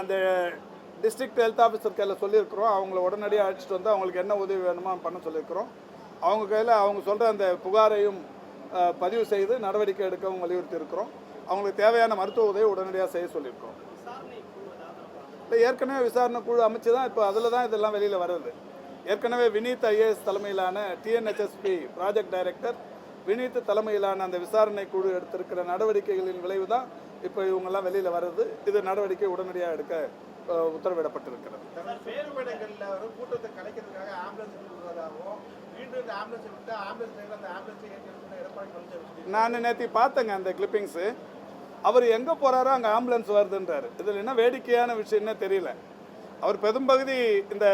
அந்த district health officer கையில் சொல்லியிருக்கிறோம். அவங்கள உடனடியாக அழைச்சிட்டு வந்து அவங்களுக்கு என்ன உதவி வேணுமோ பண்ண சொல்லியிருக்கிறோம். அவங்க கையில் அவங்க சொல்கிற அந்த புகாரையும் பதிவு செய்து நடவடிக்கை எடுக்கவும் வலியுறுத்தி இருக்கிறோம் அவங்களுக்கு தேவையான மருத்துவ உதவி உடனடியாக செய்ய சொல்லியிருக்கோம் இல்லை ஏற்கனவே விசாரணை குழு அமைச்சு தான் இப்போ அதில் தான் இதெல்லாம் வெளியில் வருது. ஏற்கனவே வினீத் ஐஏஎஸ் தலைமையிலான டிஎன்ஹெச்எஸ்பி ப்ராஜெக்ட் டைரக்டர் வினீத் தலைமையிலான அந்த விசாரணை குழு எடுத்திருக்கிற நடவடிக்கைகளின் விளைவு தான் இப்போ இவங்கெல்லாம் வெளியில் வருது இது நடவடிக்கை உடனடியாக எடுக்க உத்தரவிடப்பட்டிருக்கிறது. கூட்டத்தை கலைக்கிறதுக்காக ஆம்புலன்ஸ் நான் நேற்று பார்த்தேங்க அந்த கிளிப்பிங்ஸு அவர் எங்கே போகிறாரோ அங்கே ஆம்புலன்ஸ் வருதுன்றாரு. இதில் என்ன வேடிக்கையான விஷயம்னே தெரியல. அவர் பெரும்பகுதி இந்த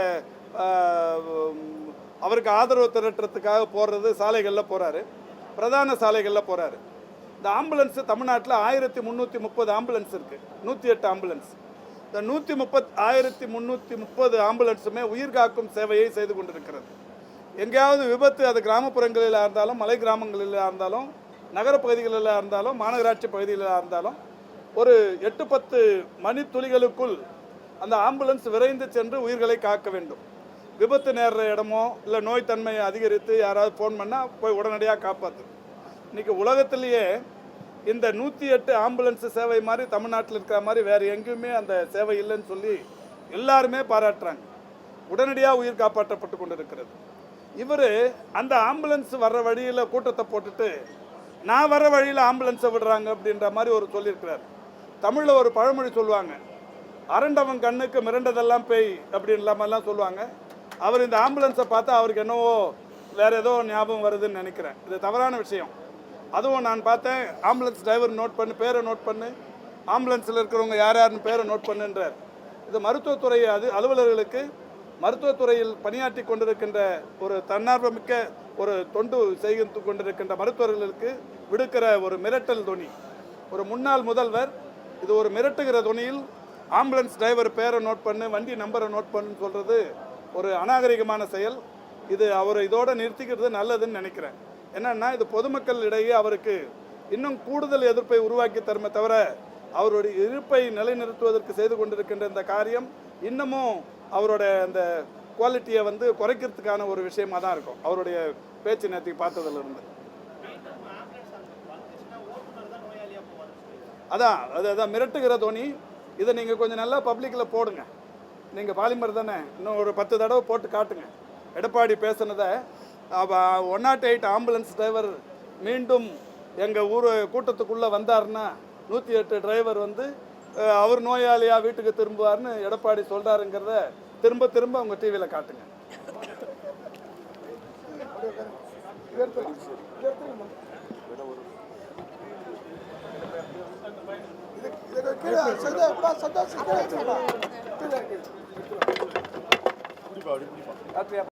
அவருக்கு ஆதரவு திரட்டுறதுக்காக போடுறது சாலைகளில் போகிறாரு பிரதான சாலைகளில் போகிறாரு இந்த ஆம்புலன்ஸு தமிழ்நாட்டில் ஆயிரத்தி முந்நூற்றி முப்பது ஆம்புலன்ஸ் இருக்குது நூற்றி எட்டு ஆம்புலன்ஸ். இந்த நூற்றி முப்பத் ஆயிரத்தி முந்நூற்றி முப்பது ஆம்புலன்ஸுமே உயிர் காக்கும் சேவையை செய்து கொண்டிருக்கிறது. எங்கேயாவது விபத்து அது கிராமப்புறங்களில் இருந்தாலும் மலை கிராமங்களில் இருந்தாலும் நகரப்பகுதிகளில் இருந்தாலும் மாநகராட்சி பகுதிகளில் இருந்தாலும் ஒரு எட்டு பத்து மணித்துளிகளுக்குள் அந்த ஆம்புலன்ஸ் விரைந்து சென்று உயிர்களை காக்க வேண்டும். விபத்து நேர்ற இடமோ இல்லை நோய் தன்மையை அதிகரித்து யாராவது ஃபோன் பண்ணால் போய் உடனடியாக காப்பாற்று இன்றைக்கி உலகத்திலேயே இந்த நூற்றி எட்டு ஆம்புலன்ஸ் சேவை மாதிரி தமிழ்நாட்டில் இருக்கிற மாதிரி வேறு எங்கேயுமே அந்த சேவை இல்லைன்னு சொல்லி எல்லாருமே பாராட்டுறாங்க. உடனடியாக உயிர் காப்பாற்றப்பட்டு கொண்டு இருக்கிறது இவர் அந்த ஆம்புலன்ஸ் வர்ற வழியில் கூட்டத்தை போட்டுட்டு நான் வர வழியில் ஆம்புலன்ஸை விடுறாங்க அப்படின்ற மாதிரி ஒரு சொல்லியிருக்கிறார். தமிழில் ஒரு பழமொழி சொல்லுவாங்க. அரண்டவன் கண்ணுக்கு மிரண்டதெல்லாம் பேய் அப்படின்ற மாதிரிலாம் சொல்லுவாங்க. அவர் இந்த ஆம்புலன்ஸை பார்த்தா அவருக்கு என்னவோ வேறு ஏதோ ஞாபகம் வருதுன்னு நினைக்கிறேன். இது தவறான விஷயம். அதுவும் நான் பார்த்தேன். ஆம்புலன்ஸ் டிரைவர் நோட் பண்ணு பேரை நோட் பண்ணு. ஆம்புலன்ஸில் இருக்கிறவங்க யார் யாருன்னு பேரை நோட் பண்ணுன்றார். இது மருத்துவத்துறை அது அலுவலர்களுக்கு மருத்துவத்துறையில் பணியாற்றி கொண்டிருக்கின்ற ஒரு தன்னார்வமிக்க ஒரு தொண்டு செய்து கொண்டிருக்கின்ற மருத்துவர்களுக்கு விடுக்கிற ஒரு மிரட்டல் துணி ஒரு முன்னாள் முதல்வர் இது ஒரு மிரட்டுகிற துணியில் ஆம்புலன்ஸ் டிரைவர் பேரை நோட் பண்ணு வண்டி நம்பரை நோட் பண்ணுன்னு சொல்கிறது ஒரு அநாகரிகமான செயல். இது அவர் இதோட நிறுத்திக்கிறது நல்லதுன்னு நினைக்கிறேன். என்னன்னா இது பொதுமக்கள் இடையே அவருக்கு இன்னும் கூடுதல் எதிர்ப்பை உருவாக்கி தருமே தவிர அவருடைய இருப்பை நிலைநிறுத்துவதற்கு செய்து கொண்டிருக்கின்ற இந்த காரியம் இன்னமும் அவரோட அந்த குவாலிட்டியை வந்து குறைக்கிறதுக்கான ஒரு விஷயமா தான் இருக்கும். அவருடைய பேச்சு நேற்றுக்கு பார்த்ததுல இருந்து அதான் அது அதான் மிரட்டுகிற தோனி. இதை நீங்கள் கொஞ்சம் நல்லா பப்ளிக்கில் போடுங்க. நீங்கள் பாலிமர் தானே இன்னும் ஒரு பத்து தடவை போட்டு காட்டுங்க. எடப்பாடி பேசுனதை one nought eight ambulance driver மீண்டும் எங்கள் ஊர் கூட்டத்துக்குள்ளே வந்தாருன்னா நூற்றி எட்டு டிரைவர் வந்து அவர் நோயாளியாக வீட்டுக்கு திரும்புவார்னு எடப்பாடி சொல்கிறாருங்கிறத திரும்ப திரும்ப உங்கள் டிவியில் காட்டுங்க. காட்டுறியா